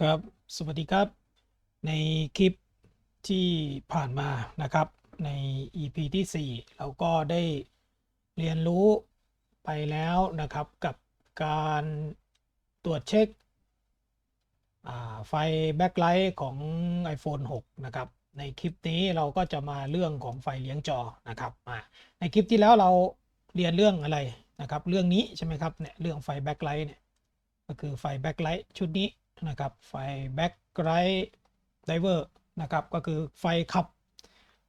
ครับ สวัสดีครับ ในคลิปที่ผ่านมานะครับ ใน EP ที่ 4 เราก็ได้เรียนรู้ไปแล้วนะครับกับการตรวจเช็คไฟแบ็คไลท์ของ iPhone 6 นะครับ ในคลิปนี้เราก็จะมาเรื่องของไฟเลี้ยงจอนะครับในคลิปที่แล้วเราเรียนเรื่องอะไรนะครับ เรื่องนี้ใช่ไหมครับเนี่ยเรื่องไฟแบ็คไลท์เนี่ยก็คือไฟแบ็คไลท์ชุดนี้ นะครับไฟแบ็คไลท์ไดเวอร์นะครับก็คือไฟขับ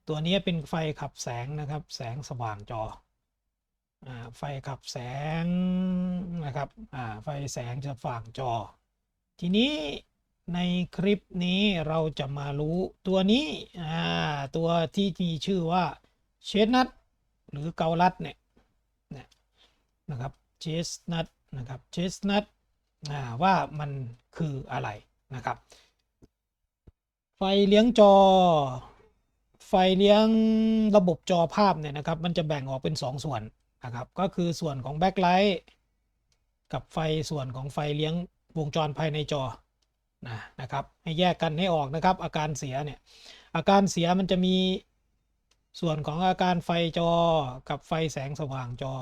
ตัวนี้เป็นไฟขับแสงนะครับ แสงสว่างจอไฟขับแสงนะครับไฟแสงจะฝ่างจอ ทีนี้ในคลิปนี้เราจะมารู้ตัวนี้ตัวที่มีชื่อว่าเชสนัทหรือเกาลัดเนี่ยนะครับเชสนัทนะครับเชสนัท ว่ามันคืออะไรนะครับ ไฟเลี้ยงจอ ไฟเลี้ยงระบบจอภาพเนี่ยนะครับ มันจะแบ่งออกเป็น2ส่วนนะครับ ก็คือส่วนของแบ็คไลท์กับไฟส่วนของไฟเลี้ยงวงจรภายในจอนะนะครับให้แยกกันให้ออกนะครับ อาการเสียเนี่ยอาการเสียมันจะมีส่วนของอาการไฟจอกับไฟแสงสว่างจอ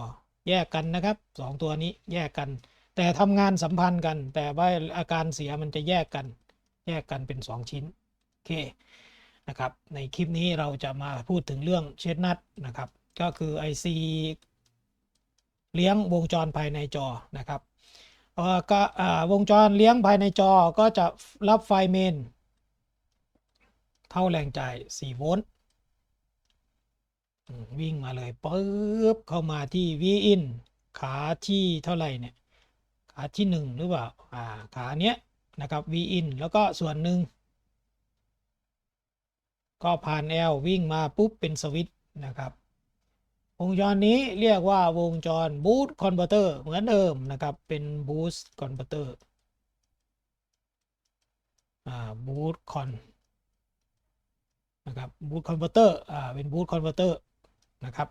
แยกกันนะครับสองตัวนี้แยกกัน แต่ทำงานสัมพันธ์กัน แต่ว่าอาการเสียมันจะแยกกัน แยกกันเป็น 2 ชิ้นโอเคนะครับในคลิปนี้เราจะมาพูดถึงเรื่องเชดนัทนะครับ ก็คือ IC เลี้ยงวงจรภายในจอนะครับก็วงจรเลี้ยงภายในจอก็จะรับไฟเมนเท่าแรงจ่าย 4 โวลต์วิ่งมาเลยปึ๊บเข้ามาที่ Vin ขาที่เท่าไหร่เนี่ย ขาที่หนึ่งหรือเปล่าอ่าขาเนี้ยนะครับ V in แล้วก็ส่วนหนึ่งก็ผ่าน L วิ่งมาปุ๊บเป็นสวิตช์นะครับวงจรนี้เรียกว่าวงจร Boost Converter เหมือนเดิมนะครับ เป็น Boost Converter อ่า Boost Con นะครับ Boost Converter อ่าเป็น Boost Converter นะครับ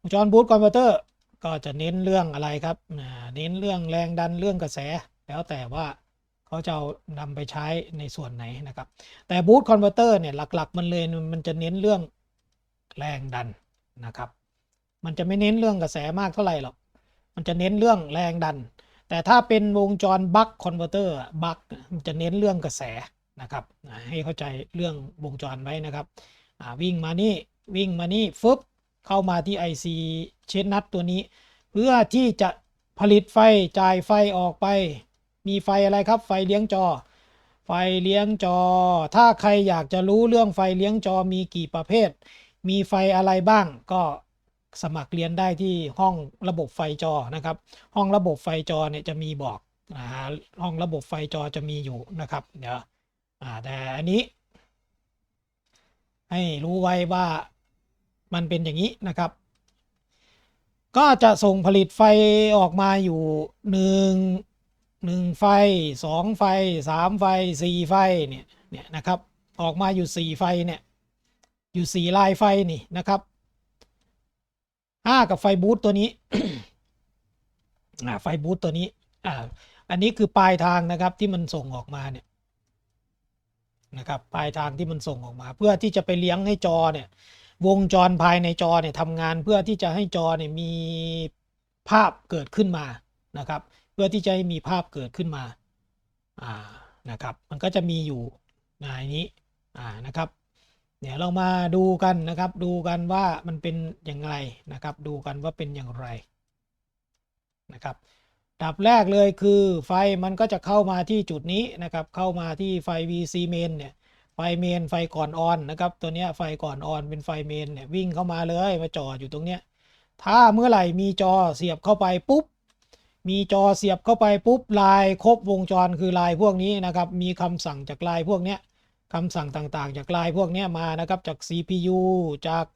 วงจร Boost Converter ก็จะเน้นเรื่องอะไรครับเน้นเรื่องแรงดันเรื่องกระแส แล้วแต่ว่าเขาจะเอานำไปใช้ในส่วนไหนนะครับ แต่ Boost Converter เนี่ยหลักๆ มันเลยมันจะเน้นเรื่องแรงดันนะครับ มันจะไม่เน้นเรื่องกระแสมากเท่าไหร่หรอก มันจะเน้นเรื่องแรงดัน แต่ถ้าเป็นวงจร Buck Converter บัคมันจะเน้นเรื่องกระแสนะครับ ให้เข้าใจเรื่องวงจรไว้นะครับวิ่งมานี่วิ่งมานี่ฟึบ เข้ามาที่ IC เชนนัทตัวนี้ เพื่อที่จะผลิตไฟจ่ายไฟออกไป มีไฟอะไรครับไฟเลี้ยงจอ ไฟเลี้ยงจอ ถ้าใครอยากจะรู้เรื่องไฟเลี้ยงจอมีกี่ประเภท มีไฟอะไรบ้างก็สมัครเรียนได้ที่ห้องระบบไฟจอนะครับ ห้องระบบไฟจอเนี่ยจะมีบอกนะฮะห้องระบบไฟจอจะมีอยู่นะครับเดี๋ยวแต่อันนี้ ให้รู้ไว้ว่า มันเป็นอย่างนี้นะครับ ก็จะส่งผลิตไฟออกมาอยู่หนึ่งหนึ่งไฟสองไฟสามไฟสี่ไฟเนี่ยเนี่ยนะครับ ออกมาอยู่สี่ไฟเนี่ยอยู่สี่ลายไฟนี่นะครับห้ากับไฟบูตตัวนี้อ่าไฟบูตตัวนี้อ่าอันนี้คือปลายทางนะครับที่มันส่งออกมาเนี่ยนะครับปลายทางที่มันส่งออกมา เพื่อที่จะไปเลี้ยงให้จอเนี่ย วงจรภายในจอเนี่ยทำงานเพื่อที่จะให้จอเนี่ยมีภาพเกิดขึ้นมานะครับ เพื่อที่จะให้มีภาพเกิดขึ้นมาอ่านะครับ มันก็จะมีอยู่ในนี้อ่านะครับเดี๋ยวเรามาดูกันนะครับ ดูกันว่ามันเป็นอย่างไรนะครับ ดูกันว่าเป็นอย่างไรนะครับดับแรกเลยคือไฟมันก็จะเข้ามาที่จุดนี้นะครับ เข้ามาที่ไฟ VC main เนี่ย ฟเมนไฟก่อนออนนะครับตัวเนี้ยไฟก่อนออนเป็นไฟเมนเนี่ยวิ่งเข้ามาเลยมาจอดอยู่ตรงเนี้ยถ้าเมื่อไหร่มีจอเสียบเข้าไปปุ๊บ มีจอเสียบเข้าไปปุ๊บลายครบวงจรคือลายพวกนี้นะครับมีคำสั่งจากลายพวกเนี้ยคำสั่งต่างๆ จากลายพวกนี้มานะครับจาก CPU จาก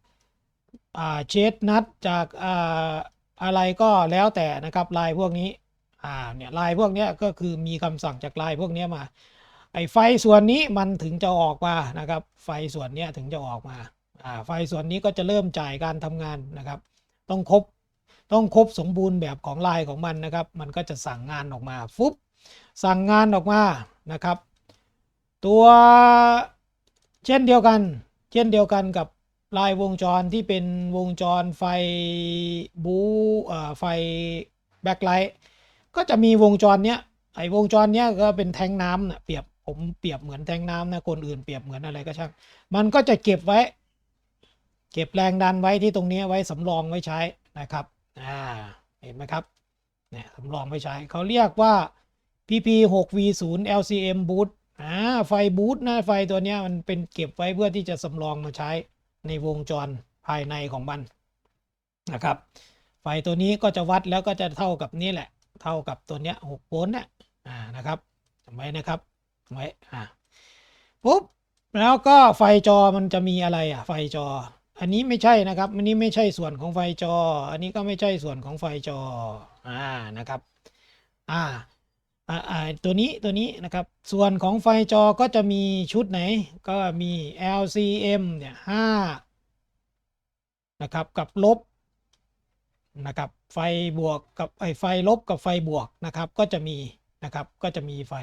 าเชดนัดจากอ่าอะไรก็แล้วแต่นะครับลายพวกนี้อ่าเนี่ยลายพวกนี้ก็คือมีคำสั่งจากลายพวกนี้มา ไอ้ไฟส่วนนี้มันถึงจะออกมานะครับ ไฟส่วนนี้ถึงจะออกมาอ่าไฟส่วนนี้ก็จะเริ่มจ่ายการทำงานนะครับ ต้องครบต้องครบสมบูรณ์แบบของลายของมันนะครับ มันก็จะสั่งงานออกมาฟุบสั่งงานออกมานะครับ ตัวเช่นเดียวกัน เช่นเดียวกันกับลายวงจรที่เป็นวงจรไฟบูไฟแบ็คไลท์ก็จะมีวงจรเนี้ยไอ้วงจรเนี้ยก็เป็นแทงน้ำนะเปรียบ ผมเปรียบเหมือนแทงน้ำนะคนอื่นเปรียบเหมือนอะไรก็ช่าง มันก็จะเก็บไว้ เก็บแรงดันไว้ที่ตรงนี้ไว้สำรองไว้ใช้นะครับอ่าเห็นไหมครับเนี่ยสำรองไว้ใช้เขาเรียกว่า PP 6 V 0 LCM boot อ่าไฟบูตนะไฟตัวนี้มันเป็นเก็บไว้เพื่อที่จะสำรองมาใช้ในวงจรภายในของมันนะครับ ไฟตัวนี้ก็จะวัดแล้วก็จะเท่ากับนี่แหละ เท่ากับตัวเนี้ย6โวลต์เนี่ยอ่านะครับจำไว้นะครับ ไว้อ่าปุ๊บแล้วก็ไฟจอมันจะมีอะไรอะ ไฟจอ อันนี้ไม่ใช่นะครับ อันนี้ไม่ใช่ส่วนของไฟจอ อันนี้ก็ไม่ใช่ส่วนของไฟจออ่านะครับอ่าอ่าอ่าตัวนี้ตัวนี้นะครับส่วนของไฟจอก็จะมีชุดไหนก็มี LCM เนี่ยห้านะครับกับลบนะครับไฟบวกกับไอไฟลบกับไฟบวกนะครับก็จะมีนะครับก็จะมีไฟ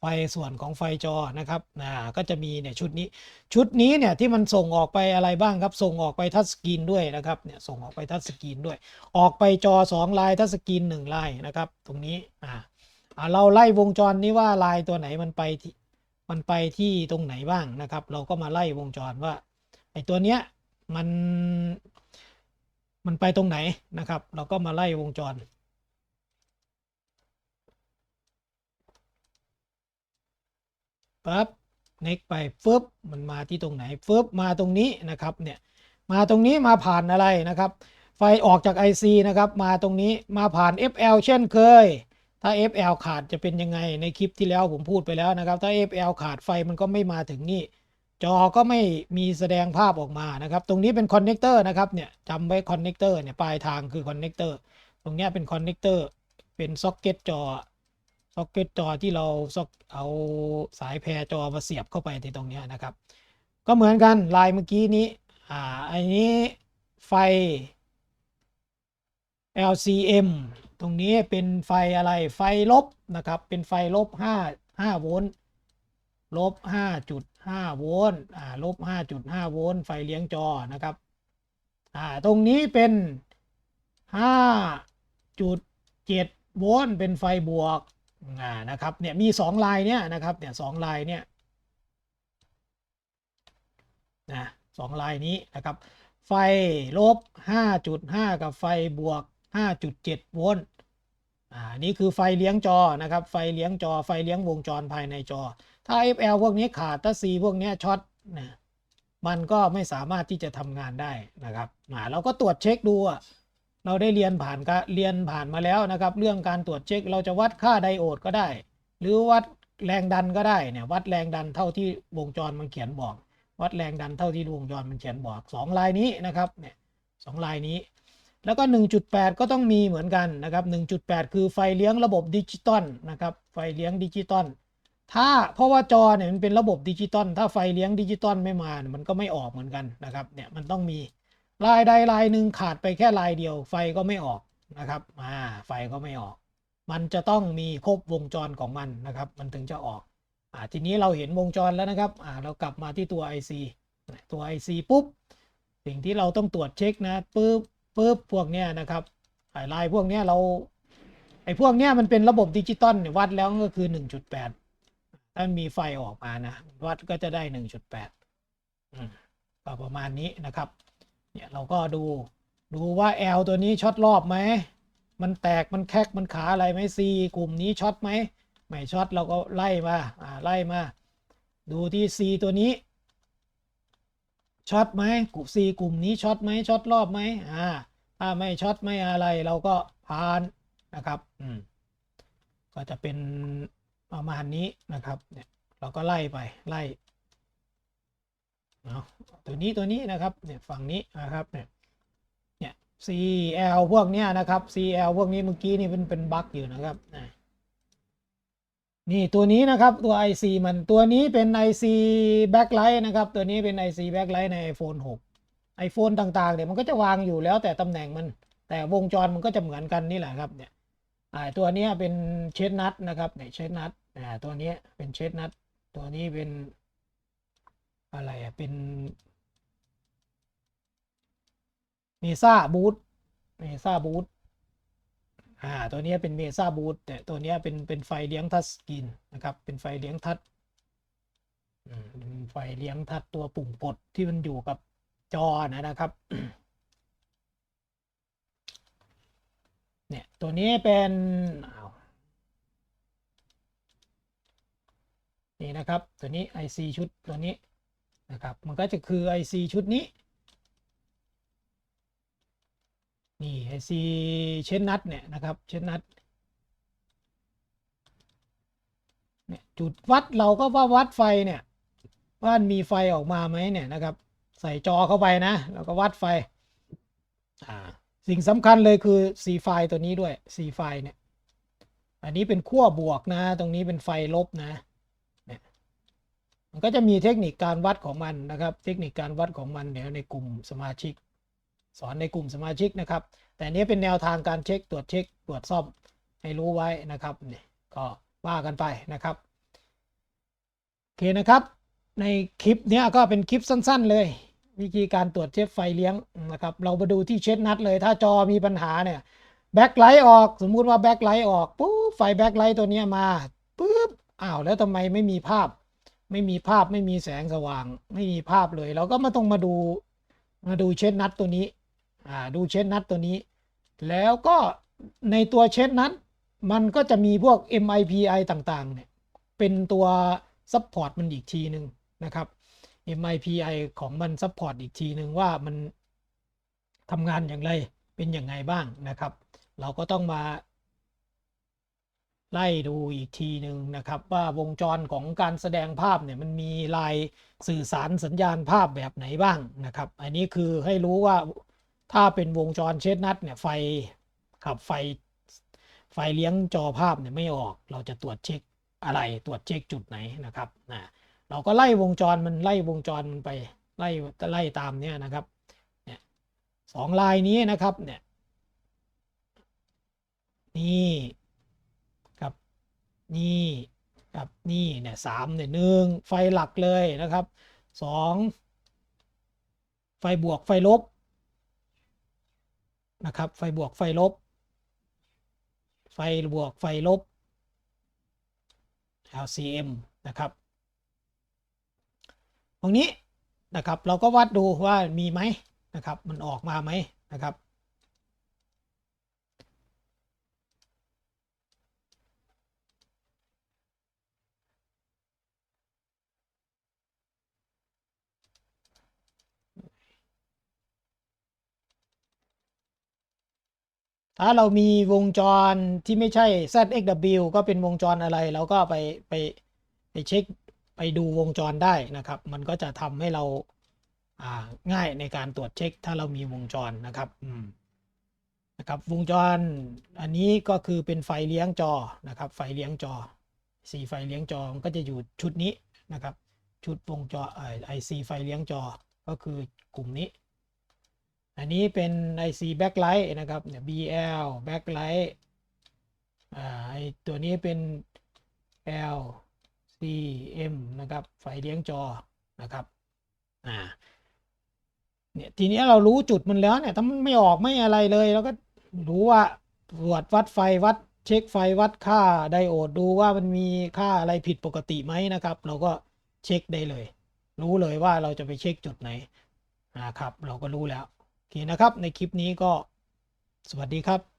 ไฟส่วนของไฟจอนะครับนะก็จะมีเนี่ยชุดนี้ชุดนี้เนี่ยที่มันส่งออกไปอะไรบ้างครับ ส่งออกไปทัชสกรีนด้วยนะครับเนี่ยส่งออกไปทัชสกรีนด้วย ออกไปจอ 2 ลายทัชสกรีน1ลายนะครับ ตรงนี้อ่าเราไล่วงจรนี้ว่าลายตัวไหนมันไปที่มันไปที่ตรงไหนบ้างนะครับ เราก็มาไล่วงจรว่าไอตัวเนี้ยมันมันไปตรงไหนนะครับ เราก็มาไล่วงจร ปั๊บ next ไปฟึบมันมาที่ตรงไหนฟึบมาตรงนี้นะครับเนี่ยมาตรงนี้มาผ่านอะไรนะครับ ไฟออกจาก IC นะครับ มาตรงนี้มาผ่าน FL เช่นเคย ถ้า FL ขาดจะเป็นยังไงในคลิปที่แล้วผมพูดไปแล้วนะครับ ถ้า FL ขาดไฟมันก็ไม่มาถึงนี่ จอก็ไม่มีแสดงภาพออกมานะครับ ตรงนี้เป็นคอนเนคเตอร์นะครับเนี่ยจำไว้คอนเนคเตอร์เนี่ยปลายทางคือคอนเนคเตอร์ตรงนี้เป็นคอนเนคเตอร์เป็นซ็อกเก็ตจอ ซ็อกเก็ตจอที่เราซ็อกเอาสายแพรจอมาเสียบเข้าไปที่ตรงนี้นะครับ ก็เหมือนกันลายเมื่อกี้นี้อ่าอันนี้ไฟ LCM ตรงนี้เป็นไฟอะไรไฟลบนะครับ เป็นไฟลบ 5 5 โวลต์ลบ 5.5 โวลต์อ่าลบ 5.5 โวลต์ไฟเลี้ยงจอนะครับอ่าตรงนี้เป็น 5.7 โวลต์เป็นไฟบวก อ่านะครับเนี่ยมี2ลายเนี่ยนะครับเนี่ยสองลายเนี่ยนะสองลายนี้นะครับ ไฟลบ 5.5 กับไฟบวก 5.7 โวลต์อ่านี่คือไฟเลี้ยงจอนะครับ ไฟเลี้ยงจอไฟเลี้ยงวงจรภายในจอ ถ้า FL พวกนี้ขาดถ้า C พวกนี้ช็อตนะมันก็ไม่สามารถที่จะทำงานได้นะครับอ่าเราก็ตรวจเช็คดูอะ เราได้เรียนผ่านกะเรียนผ่านมาแล้วนะครับ เรื่องการตรวจเช็ค เราจะวัดค่าไดโอดก็ได้ หรือวัดแรงดันก็ได้เนี่ยวัดแรงดันเท่าที่วงจรมันเขียนบอก วัดแรงดันเท่าที่วงจรมันเขียนบอกสองลายนี้นะครับเนี่ยสองลายนี้ แล้วก็ 1.8 ก็ต้องมีเหมือนกันนะครับ 1.8 คือไฟเลี้ยงระบบดิจิตอลนะครับไฟเลี้ยงดิจิตอลถ้าเพราะว่าจอเนี่ยมันเป็นระบบดิจิตอลถ้าไฟเลี้ยงดิจิตอลไม่มา มันก็ไม่ออกเหมือนกันนะครับเนี่ยมันต้องมี ลายใดลายหนึ่งขาดไปแค่ลายเดียว ไฟก็ไม่ออกนะครับอ่าไฟก็ไม่ออก มันจะต้องมีครบวงจรของมันนะครับ มันถึงจะออกอ่าทีนี้เราเห็นวงจรแล้วนะครับอ่าเรากลับมาที่ตัว IC ตัว IC ปุ๊บสิ่งที่เราต้องตรวจเช็คนะปุ๊บปุ๊บพวกเนี้ยนะครับไลายพวกเนี้ยเราไอ้พวกเนี้ยมันเป็นระบบดิจิตอลเนี่ยวัดแล้วก็คือ 1.8ถ้ามีไฟออกมานะ วัดก็จะได้ 1.8ก็ประมาณนี้นะครับ เนี่ยเราก็ดูดูว่า L ตัวนี้ช็อตรอบไหม มันแตกมันแคกมันขาอะไรไหม C กลุ่มนี้ช็อตไหมไม่ช็อตเราก็ไล่มาอ่าไล่มา ดูที่ C ตัวนี้ช็อตไหมกลุ่ม C กลุ่มนี้ช็อตไหมช็อตรอบไหมอ่าถ้าไม่ช็อตไม่อะไรเราก็ผ่านนะครับอืมก็จะเป็นประมาณนี้นะครับเนี่ยเราก็ไล่ไปไล่ เนาะตัวนี้ตัวนี้นะครับเนี่ยฝั่งนี้นะครับเนี่ยเนี่ย CL พวกเนี้ยนะครับ CL พวกนี้เมื่อกี้นี่เป็นเป็นบั๊กอยู่นะครับนี่ตัวนี้นะครับตัว IC มันตัวนี้เป็น IC backlight นะครับตัวนี้เป็น IC backlight ใน iPhone 6 iPhone ต่างๆเนี่ยมันก็จะวางอยู่แล้วแต่ตำแหน่งมันแต่วงจรมันก็จะเหมือนกันนี่แหละครับเนี่ยตัวนี้เป็นเชดนัทนะครับเนี่ยเชดนัทตัวนี้เป็นเชดนัทตัวนี้เป็น อะไรอะ เป็นเมซ่าบูทเมซ่าบูทอ่าตัวนี้เป็นเมซ่าบูทแต่ตัวนี้เป็นเป็นไฟเลี้ยงทัชสกรีนนะครับ เป็นไฟเลี้ยงทัชไฟเลี้ยงทัชตัวปุ่มกดที่มันอยู่กับจอนะนะครับ เนี่ย ตัวนี้เป็นนี่นะครับ ตัวนี้ IC ชุดตัวนี้ นะครับ มันก็จะคือ IC ชุดนี้ นี่ IC เช่นนัดเนี่ยนะครับเช่นนัดเนี่ยจุดวัดเราก็ว่าวัดไฟเนี่ยว่ามีไฟออกมาไหมเนี่ยนะครับ ใส่จอเข้าไปนะ แล้วก็วัดไฟอ่าสิ่งสำคัญเลยคือ C ไฟตัวนี้ด้วย C ไฟเนี่ย อันนี้เป็นขั้วบวกนะ ตรงนี้เป็นไฟลบนะ มันก็จะมีเทคนิคการวัดของมันนะครับ เทคนิคการวัดของมันเดี๋ยวในกลุ่มสมาชิก สอนในกลุ่มสมาชิกนะครับ แต่นี้เป็นแนวทางการเช็คตรวจเช็คตรวจซ่อมให้รู้ไว้นะครับนี่ก็ว่ากันไปนะครับโอเคนะครับ ในคลิปเนี้ยก็เป็นคลิปสั้น ๆ เลย วิธีการตรวจเช็คไฟเลี้ยงนะครับ เรามาดูที่เช็ดนัดเลย ถ้าจอมีปัญหาเนี่ยแบ็คไลท์ออกสมมุติว่าแบ็คไลท์ออกปุ๊บไฟแบ็คไลท์ตัวเนี้ยมาปุ๊บอ้าวแล้วทำไมไม่มีภาพ ไม่มีภาพไม่มีแสงสว่าง ไม่มีภาพเลย เราก็มาต้องมาดูมาดูเช็ดนัดตัวนี้อ่าดูเช็ดนัดตัวนี้ แล้วก็ในตัวเช็ดนัดมันก็จะมีพวก MIPI ต่างๆเนี่ยเป็นตัวซัพพอร์ตมันอีกทีหนึ่งนะครับ MIPI ของมันซัพพอร์ตอีกทีหนึ่งว่ามันทำงานอย่างไรเป็นอย่างไงบ้างนะครับ เราก็ต้องมา ไล่ดูอีกทีหนึ่งนะครับ ว่าวงจรของการแสดงภาพเนี่ยมันมีลายสื่อสารสัญญาณภาพแบบไหนบ้างนะครับ อันนี้คือให้รู้ว่าถ้าเป็นวงจรเช็ดนัดเนี่ยไฟขับไฟไฟเลี้ยงจอภาพเนี่ยไม่ออก เราจะตรวจเช็คอะไรตรวจเช็คจุดไหนนะครับนะเราก็ไล่วงจรมันไล่วงจรมันไปไล่ไล่ตามเนี้ยนะครับเนี่ยสองลายนี้นะครับเนี่ยนี่ นี่กับนี่เนี่ยสามเนี่ยหนึ่งไฟหลักเลยนะครับสองไฟบวกไฟลบนะครับ ไฟบวกไฟลบ ไฟบวกไฟลบ LCM นะครับ ตรงนี้นะครับเราก็วัดดูว่ามีไหมนะครับ มันออกมาไหมนะครับ ถ้าเรามีวงจรที่ไม่ใช่ ZXW ก็เป็นวงจรอะไร เราก็ไปไปไปเช็คไปดูวงจรได้นะครับ มันก็จะทำให้เราอ่าง่ายในการตรวจเช็ค ถ้าเรามีวงจรนะครับอืมนะครับ วงจรอันนี้ก็คือเป็นไฟเลี้ยงจอนะครับ ไฟเลี้ยงจอสีไฟเลี้ยงจอมันก็จะอยู่ชุดนี้นะครับ ชุดวงจรไอซีไฟเลี้ยงจอก็คือกลุ่มนี้ อันนี้เป็น IC backlight นะครับเนี่ย BL backlight อ่าไอตัวนี้เป็น LCM นะครับ ไฟเลี้ยงจอนะครับ อ่า เนี่ย ทีนี้เรารู้จุดมันแล้วเนี่ย ถ้ามันไม่ออกไม่อะไรเลย เราก็รู้ว่าตรวจวัดไฟวัดเช็คไฟวัดค่าไดโอดดูว่ามันมีค่าอะไรผิดปกติไหมนะครับ เราก็เช็คได้เลย รู้เลยว่าเราจะไปเช็คจุดไหนนะครับ เราก็รู้แล้ว โอเคนะครับ ในคลิปนี้ก็สวัสดีครับ